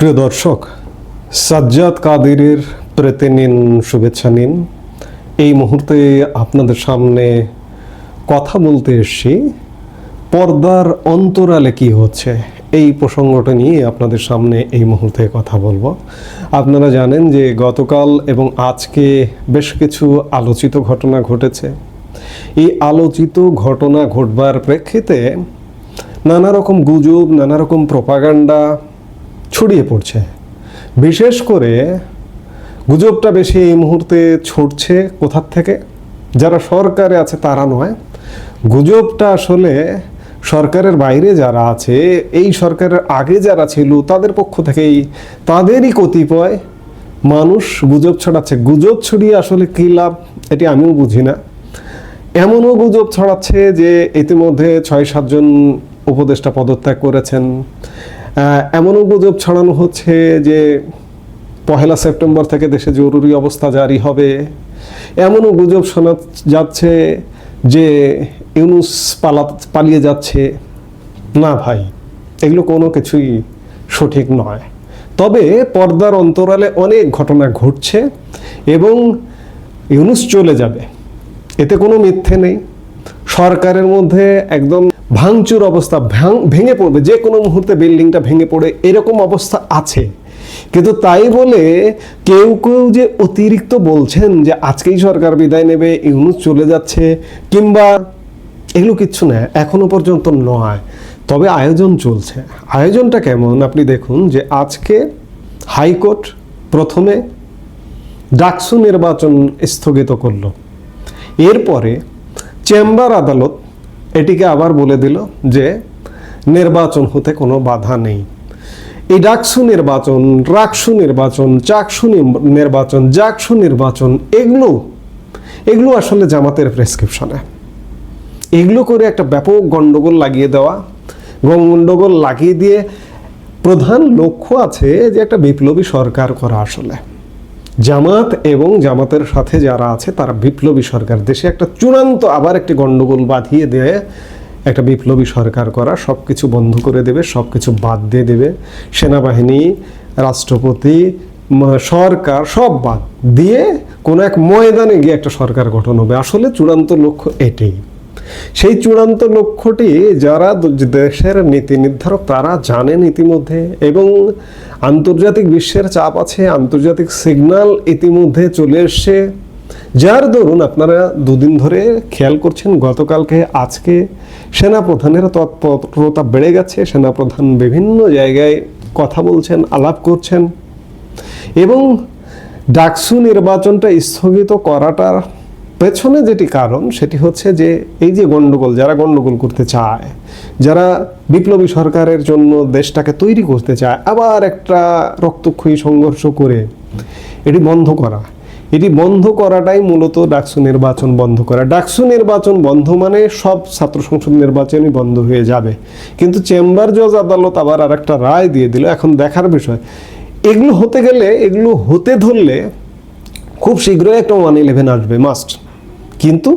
প্রিয় দর্শক, সাজ্জাদ কাদিরের প্রেতে নিন, শুভেচ্ছা নিন। এই মুহূর্তে আপনাদের সামনে কথা বলতে এসছি, পর্দার অন্তরালে কি হচ্ছে? এই প্রসঙ্গটা নিয়ে আপনাদের সামনে এই মুহূর্তে কথা বলব। আপনারা জানেন যে গতকাল এবং আজকে বেশ কিছু আলোচিত ঘটনা ঘটেছে। এই আলোচিত ঘটনা ঘটবার প্রেক্ষিতে নানা রকম গুজব, নানা রকম প্রপাগান্ডা ছড়িয়ে পড়ছে। বিশেষ করে গুজবটা বেশি এই মুহূর্তে ছড়ছে কোথার থেকে? যারা সরকারে আছে তারা নয়। গুজবটা আসলে সরকারের বাইরে যারা আছে, এই সরকারের আগে যারা ছিল তাদের পক্ষ থেকেই তাদেরই কতিপয় মানুষ গুজব ছড়াচ্ছে। গুজব ছড়িয়ে আসলে কী লাভ এটি আমিও বুঝি না। এমনও গুজব ছড়াচ্ছে যে ইতিমধ্যে ছয় সাতজন উপদেষ্টা পদত্যাগ করেছেন। এমনও গুজব ছড়ানো হচ্ছে যে পহেলা সেপ্টেম্বর থেকে দেশে জরুরি অবস্থা জারি হবে। এমনও গুজব শোনা যাচ্ছে যে ইউনুস পালা, পালিয়ে যাচ্ছে। না ভাই, এগুলো কোনো কিছুই সঠিক নয়। তবে পর্দার অন্তরালে অনেক ঘটনা ঘটছে এবং ইউনুস চলে যাবে। এতে কোনো মিথ্যে নেই। সরকারের মধ্যে একদম ভাঙচুর অবস্থা, ভাঙ- পড়বে, যে কোনো মুহূর্তে বিল্ডিংটা ভেঙে পড়ে, এরকম অবস্থা আছে। কিন্তু তাই বলে কেউ কেউ যে অতিরিক্ত বলছেন যে আজকেই সরকার বিদায় নেবে, ইউনুস চলে যাচ্ছে, কিংবা এগুলো কিচ্ছু না, এখনও পর্যন্ত নয়। তবে আয়োজন চলছে। আয়োজনটা কেমন? আপনি দেখুন যে আজকে হাইকোর্ট প্রথমে ডাকসু নির্বাচন স্থগিত করল। এরপরে চেম্বার আদালত এটিকে আবার বলে দিল যে নির্বাচন হতে কোনো বাধা নেই। এই ডাকসু নির্বাচন, রাকসু নির্বাচন, চাকসু নির্বাচন, জাকসু নির্বাচন, এগুলো এগুলো আসলে জামাতের প্রেসক্রিপশনে। এগুলো করে একটা ব্যাপক গণ্ডগোল লাগিয়ে দেওয়া গণ্ডগোল লাগিয়ে দিয়ে প্রধান লক্ষ্য আছে যে একটা বিপ্লবী সরকার করা আসলে। জামাত এবং জামাতের সাথে যারা আছে, তারা বিপ্লবী সরকার। দেশে একটা চূড়ান্ত আবার একটি গণ্ডগোল বাঁধিয়ে দেয়। একটা বিপ্লবী সরকার করা সব কিছু বন্ধ করে দেবে সব কিছু বাদ দিয়ে দেবে। সেনাবাহিনী, রাষ্ট্রপতি সরকার, সব বাদ দিয়ে কোনো এক ময়দানে গিয়ে একটা সরকার গঠন হবে। আসলে চূড়ান্ত লক্ষ্য এটাই। সেই চূড়ান্ত লক্ষ্যটি যারা দেশের নীতি নির্ধারক, তারা জানেন ইতিমধ্যে এবং আন্তর্জাতিক বিশ্বের চাপ আছে, আন্তর্জাতিক সিগন্যাল ইতিমধ্যে চলে এসছে। যার দরুন আপনারা দুদিন ধরে খেয়াল করছেন, গতকালকে আজকে সেনাপ্রধানের তৎপরতা বেড়ে গেছে, সেনাপ্রধান বিভিন্ন জায়গায় কথা বলছেন, আলাপ করছেন এবং ডাকসু নির্বাচনটা স্থগিত করাটার পেছনে যেটি কারণ, সেটি হচ্ছে যে এই যে গণ্ডগোল যারা গণ্ডগোল করতে চায়, যারা বিপ্লবী সরকারের জন্য দেশটাকে তৈরি করতে চায়, আবার একটা রক্তক্ষয়ী সংঘর্ষ করে, এটি বন্ধ করা। এটি বন্ধ করাটাই মূলত ডাকসু নির্বাচন বন্ধ করা। ডাকসু নির্বাচন বন্ধ মানে সব ছাত্র সংসদ নির্বাচনই বন্ধ হয়ে যাবে। কিন্তু চেম্বার জজ আদালত আবার আর একটা রায় দিয়ে দিল, এখন দেখার বিষয়, এগুলো হতে গেলে, এগুলো হতে ধরলে খুব শীঘ্রই একটা ওয়ান ইলেভেন আসবে, মাস্ট। কিন্তু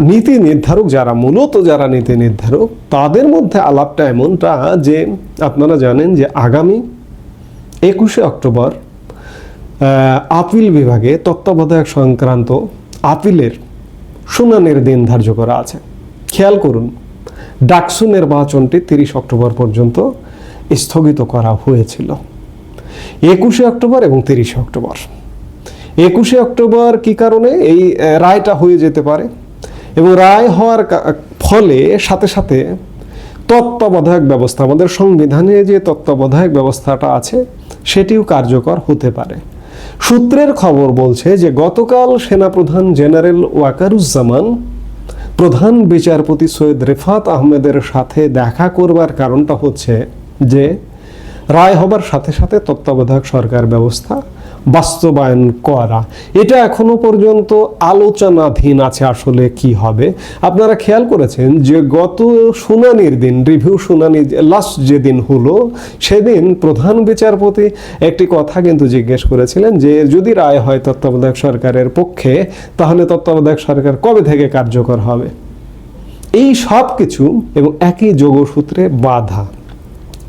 নীতি নির্ধারক যারা, মূলত যারা নীতি নির্ধারক, তাদের মধ্যে আলাপটা এমনটা যে আপনারা জানেন যে আগামী একুশে অক্টোবর আপিল বিভাগে তত্ত্বাবধায়ক সংক্রান্ত আপিলের শুনানির দিন ধার্য করা আছে। খেয়াল করুন, ডাকসু নির্বাচনটি তিরিশ অক্টোবর পর্যন্ত স্থগিত করা হয়েছিল। একুশে অক্টোবর এবং তিরিশে অক্টোবর। একুশে অক্টোবর কি কারণে এই রায়টা হয়ে যেতে পারে? এবং রায় হওয়ার ফলে সাথে সাথে তত্ত্বাবধায়ক ব্যবস্থা, আমাদের সংবিধানে যে তত্ত্বাবধায়ক ব্যবস্থাটা আছে, সেটিও কার্যকর হতে পারে। সূত্রের খবর বলছে যে গতকাল সেনাপ্রধান জেনারেল ওয়াকারুজ্জামান, প্রধান বিচারপতি সৈয়দ রেফাত আহমেদের সাথে দেখা করবার কারণটা হচ্ছে যে, রায় হবার সাথে সাথে তত্ত্বাবধায়ক সরকার ব্যবস্থা বাস্তবায়ন করা। এটা এখনও পর্যন্ত আলোচনাধীন আছে আসলে কি হবে। আপনারা খেয়াল করেছেন যে গত শুনানির দিন, রিভিউ শুনানি লাস্ট যেদিন হলো, সেদিন প্রধান বিচারপতি একটি কথা কিন্তু জিজ্ঞেস করেছিলেন যে, যদি রায় হয় তত্ত্বাবধায়ক সরকারের পক্ষে, তাহলে তত্ত্বাবধায়ক সরকার কবে থেকে কার্যকর হবে? এই সব কিছু এবং একই যোগসূত্রে বাধা।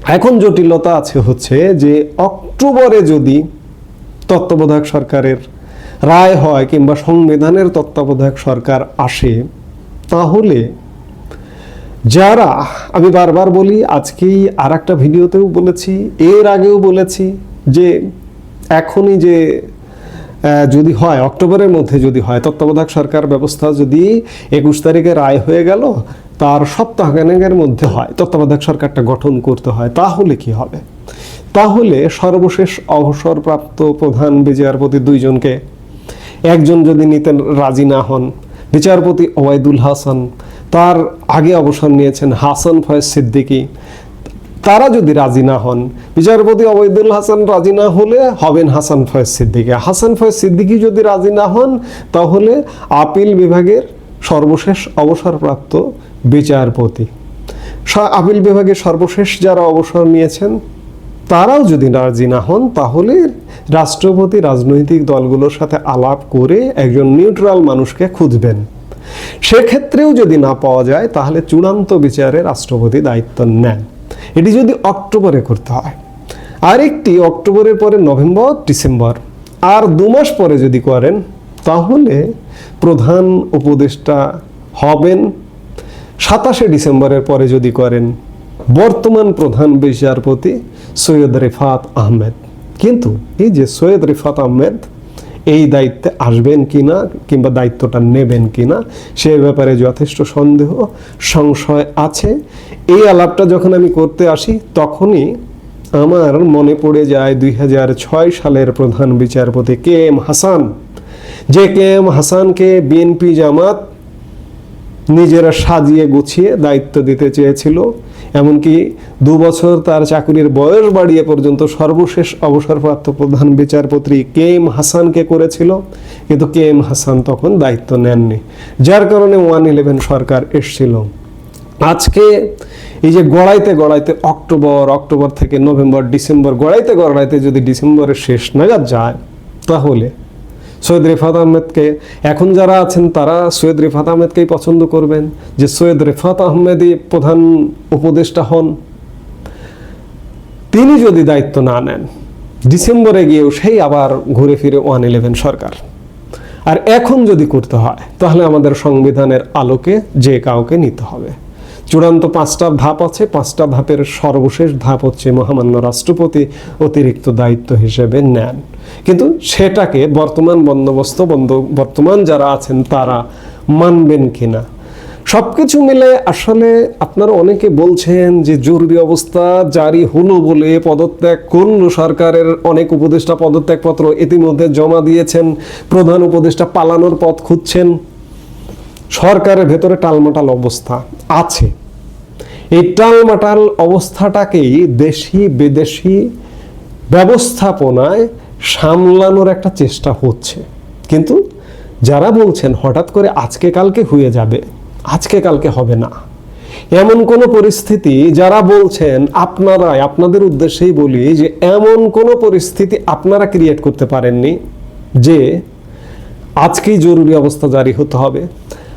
এখন জটিলতা আছে হচ্ছে যে, অক্টোবরে যদি তত্ত্বাবধায়ক সরকারের রায় হয় কিংবা সংবিধানের তত্ত্বাবধায়ক সরকার আসে, তাহলে যারা, আমি বারবার বলি, আজকেই আর একটা ভিডিওতেও বলেছি, এর আগেও বলেছি যে এখনই যে যদি হয়, অক্টোবরের মধ্যে যদি হয়, তত্ত্বাবধায়ক সরকার ব্যবস্থা যদি একুশ তারিখে রায় হয়ে গেল, তার সপ্তাহখানেকের মধ্যে হয়, তত্ত্বাবধায়ক সরকারটা গঠন করতে হয়, তাহলে কি হবে? তাহলে সর্বশেষ অবসরপ্রাপ্ত প্রধান বিচারপতি দুইজনকে। একজন যদি নিতেন রাজি না হন, বিচারপতি ওবায়দুল হাসান, তার আগে অবসর নিয়েছেন হাসান ফয়েজ সিদ্দিকী। তারা যদি রাজি না হন, বিচারপতি ওবায়দুল হাসান রাজি না হলে হবেন হাসান ফয়েজ সিদ্দিকী। হাসান ফয়েজ সিদ্দিকী যদি রাজি না হন, তাহলে আপিল বিভাগের সর্বশেষ অবসরপ্রাপ্ত বিচারপতি। আপিল বিভাগের সর্বশেষ যারা অবসর নিয়েছেন তারাও যদি রাজি না হন, তাহলে রাষ্ট্রপতি রাজনৈতিক দলগুলোর সাথে আলাপ করে একজন নিউট্রাল মানুষকে খুঁজবেন। সেক্ষেত্রেও যদি না পাওয়া যায়, তাহলে চূড়ান্ত বিচারে রাষ্ট্রপতি দায়িত্ব নেন। এটি যদি অক্টোবরে করতে হয়। আরেকটি, অক্টোবরের পরে নভেম্বর, ডিসেম্বর। আর দু মাস পরে যদি করেন, তাহলে প্রধান উপদেষ্টা হবেন। সাতাশে ডিসেম্বরের পরে যদি করেন বর্তমান প্রধান বিচারপতি সৈয়দ রেফাত আহমেদ। কিন্তু এই যে সৈয়দ রেফাত আহমেদ, এই দায়িত্বে আসবেন কিনা কিংবা দায়িত্বটা নেবেন কিনা, সে ব্যাপারে যথেষ্ট সন্দেহ, সংশয় আছে। এই আলাপটা যখন আমি করতে আসি, তখনই আমার মনে পড়ে যায় দুই হাজার ছয় সালের প্রধান বিচারপতি কে এম হাসান। যে কে এম হাসানকে বিএনপি জামাত নিজেরা সাজিয়ে গুছিয়ে দায়িত্ব দিতে চেয়েছিল এমনকি দু বছর তার চাকরির বয়স বাড়িয়ে পর্যন্ত সর্বশেষ অবসরপ্রাপ্ত প্রধান বিচারপতি কে এম হাসানকে করেছিল, কিন্তু কে এম হাসান তখন দায়িত্ব নেননি। যার কারণে ওয়ান ইলেভেন সরকার এসছিল। আজকে এই যে গড়াইতে গড়াইতে অক্টোবর অক্টোবর থেকে নভেম্বর, ডিসেম্বর, গড়াইতে গড়াইতে যদি ডিসেম্বরের শেষ নাগাদ যায়, তাহলে সৈয়দ রেফাত আহমেদকে। এখন যারা আছেন তারা সৈয়দ রেফাত আহমেদকেই পছন্দ করবেন, যে সৈয়দ রেফাত আহমেদই প্রধান উপদেষ্টা হন। তিনি যদি দায়িত্ব না নেন, ডিসেম্বরে গিয়েও সেই আবার ঘুরে ফিরে ওয়ান ইলেভেন সরকার। আর এখন যদি করতে হয়, তাহলে আমাদের সংবিধানের আলোকে যে কাউকে নিতে হবে। চূড়ান্ত পাঁচটা ধাপ আছে, পাঁচটা ধাপের সর্বশেষ ধাপ হচ্ছে মহামান্য রাষ্ট্রপতি অতিরিক্ত দায়িত্ব হিসেবে নেন। সেটাকে বর্তমান বন্দোবস্ত, বন্ধ, বর্তমান যারা আছেন তারা মানবেন কিনা? সব কিছু মিলে আসলে আপনারা অনেকে বলছেন যে জরুরি অবস্থা, জারি হলো বলে পদত্যাগ করল সরকারের অনেক উপদেষ্টা পদত্যাগপত্র ইতিমধ্যে জমা দিয়েছেন, প্রধান উপদেষ্টা পালানোর পথ খুঁজছেন। সরকারের ভেতরে টালমাটাল অবস্থা আছে। এই টালমাটাল অবস্থাটাকেই দেশি বিদেশি ব্যবস্থাপনায় সামলানোর একটা চেষ্টা হচ্ছে। কিন্তু যারা বলছেন, হঠাৎ করে আজকে কালকে হয়ে যাবে, আজকে কালকে হবে না। এমন কোনো পরিস্থিতি যারা বলছেন, আপনারাই, আপনাদের উদ্দেশ্যেই বলি যে, এমন কোনো পরিস্থিতি আপনারা ক্রিয়েট করতে পারেননি যে, আজকেই জরুরি অবস্থা জারি হতে হবে,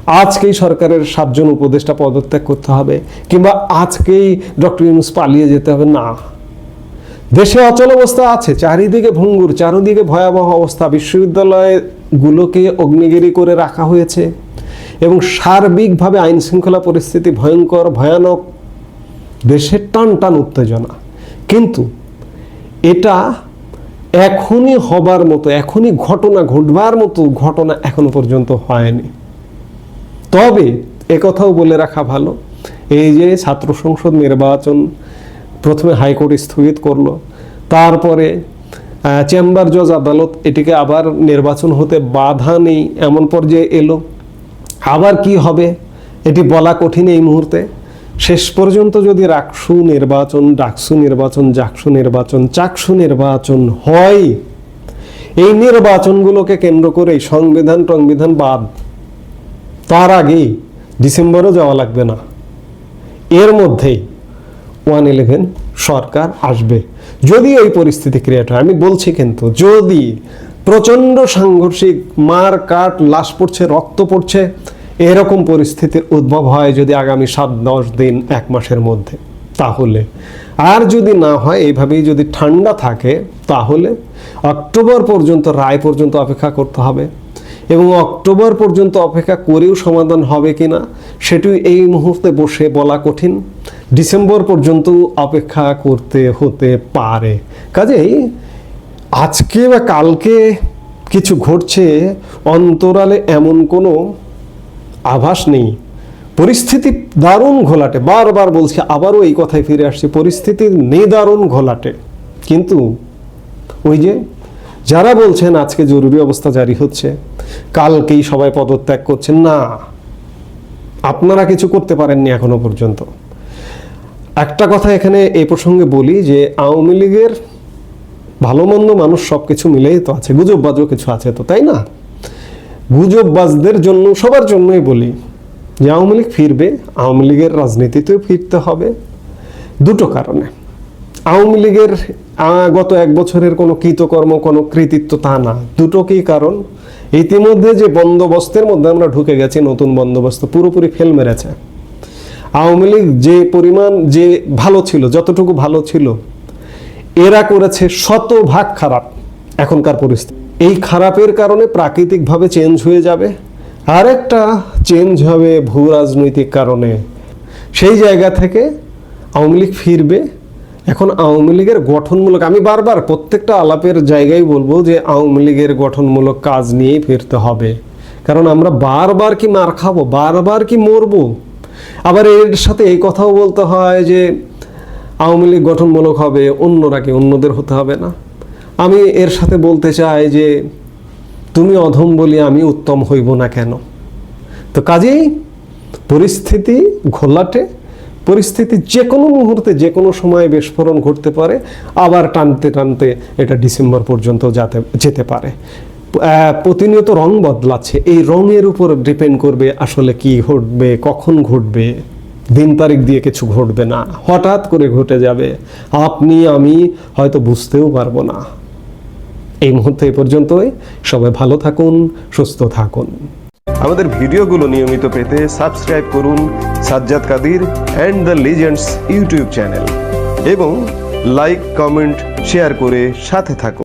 আজকেই সরকারের সাতজন উপদেষ্টা পদত্যাগ করতে হবে, কিংবা আজকেই ডক্টর ইউনুস পালিয়ে যেতে হবে। না। দেশে অচল অবস্থা আছে। চারিদিকে ভঙ্গুর, চারিদিকে ভয়াবহ অবস্থা। বিশ্ববিদ্যালয়গুলোকে অগ্নিগিরি করে রাখা হয়েছে এবং সার্বিকভাবে আইন শৃঙ্খলা পরিস্থিতি ভয়ঙ্কর, ভয়ানক, দেশের টান টান উত্তেজনা। কিন্তু এটা এখনই হবার মতো, এখনই ঘটনা ঘটবার মতো ঘটনা এখনও পর্যন্ত হয়নি। তবে একথাও বলে রাখা ভালো, এই যে ছাত্র সংসদ নির্বাচন প্রথমে হাইকোর্ট স্থগিত করল। তারপরে চেম্বার জজ আদালত এটিকে আবার নির্বাচন হতে বাধা নেই এমন পর্যায়ে এলো। আবার কি হবে, এটি বলা কঠিন এই মুহূর্তে। শেষ পর্যন্ত যদি রাকসু নির্বাচন, ডাকসু নির্বাচন, জাকসু নির্বাচন, চাকসু নির্বাচন হয়, এই নির্বাচনগুলোকে কেন্দ্র করেই সংবিধান টংবিধান বাদ তার আগেই ডিসেম্বরও যাওয়া লাগবে না। এর মধ্যেই ওয়ান ইলেভেন সরকার আসবে। যদি ওই পরিস্থিতি ক্রিয়েট হয়, আমি বলছি কিন্তু যদি প্রচণ্ড সাংঘর্ষিক মার কাট, লাশ পড়ছে, রক্ত পড়ছে, এরকম পরিস্থিতির উদ্ভব হয় যদি আগামী সাত, দশ দিন, এক মাসের মধ্যে। তাহলে আর যদি না হয়, এইভাবেই যদি ঠান্ডা থাকে, তাহলে অক্টোবর পর্যন্ত, রায় পর্যন্ত অপেক্ষা করতে হবে। এবং অক্টোবর পর্যন্ত অপেক্ষা করেও সমাধান হবে কি না সেটি এই মুহূর্তে বসে বলা কঠিন। ডিসেম্বর পর্যন্ত অপেক্ষা করতে হতে পারে। কাজেই আজকে বা কালকে কিছু ঘটছে, অন্তরালে এমন কোনো আভাস নেই। পরিস্থিতি দারুণ ঘোলাটে। বারবার বলছি, আবারও এই কথায় ফিরে আসছি, পরিস্থিতি নিদারুণ ঘোলাটে। কিন্তু ওই যে যারা বলছেন আজকে জরুরি অবস্থা জারি হচ্ছে, কালকেই সবাই পদত্যাগ করছেন, না, আপনারা কিছু করতে পারেননি এখনও পর্যন্ত। একটা কথা এখানে এই প্রসঙ্গে বলি যে আওয়ামী লীগের ভালো মন্দ মানুষ সব কিছু মিলেই তো আছে, গুজববাজও কিছু আছে তো, তাই না? গুজববাজদের জন্য, সবার জন্যই বলি যে আওয়ামী লীগ ফিরবে, আওয়ামী লীগের রাজনীতিতেও ফিরতে হবে দুটো কারণে। আওয়ামী লীগের গত এক বছরের কোনো কৃতকর্ম, কোনো কৃতিত্ব তা না দুটো কি কারণ। ইতিমধ্যে যে বন্দোবস্তের মধ্যে আমরা ঢুকে গেছি, নতুন বন্দোবস্ত পুরোপুরি ফেল মেরেছে। আওয়ামী লীগ যে পরিমাণ যে ভালো ছিল, যতটুকু ভালো ছিল, এরা করেছে শতভাগ খারাপ এখনকার পরিস্থিতি। এই খারাপের কারণে প্রাকৃতিকভাবে চেঞ্জ হয়ে যাবে। আরেকটা চেঞ্জ হবে ভূ রাজনৈতিক কারণে। সেই জায়গা থেকে আওয়ামী লীগ ফিরবে। এখন আওয়ামী লীগের গঠনমূলক, আমি বারবার প্রত্যেকটা আলাপের জায়গায় বলব যে আওয়ামী লীগের গঠনমূলক কাজ নিয়েই ফিরতে হবে। কারণ আমরা বারবার কি মার খাব, বারবার কি মরবো? আবার এর সাথে এই কথাও বলতে হয় যে আওয়ামী লীগ গঠনমূলক হবে, অন্যরা কি অন্যদের হতে হবে না? আমি এর সাথে বলতে চাই যে তুমি অধম বলি আমি উত্তম হইব না কেন? তো কাজেই পরিস্থিতি ঘোলাটে, পরিস্থিতি যে কোনো মুহূর্তে যে কোনো সময় বিস্ফোরণ ঘটতে পারে, আবার টানতে টানতে এটা ডিসেম্বর পর্যন্ত যাতে যেতে পারে। প্রতিনিয়ত রং বদলাচ্ছে। এই রঙের উপর ডিপেন্ড করবে আসলে কি ঘটবে, কখন ঘটবে, দিন তারিখ দিয়ে কিছু ঘটবে না। হঠাৎ করে ঘটে যাবে। আপনি, আমি হয়তো বুঝতেও পারব না। এই মুহূর্তে এ পর্যন্তই। সবাই ভালো থাকুন, সুস্থ থাকুন। আমাদের ভিডিওগুলো নিয়মিত পেতে সাবস্ক্রাইব করুন Sajjad Kadir and the legends YouTube channel এবং লাইক, কমেন্ট, শেয়ার করে সাথে থাকুন।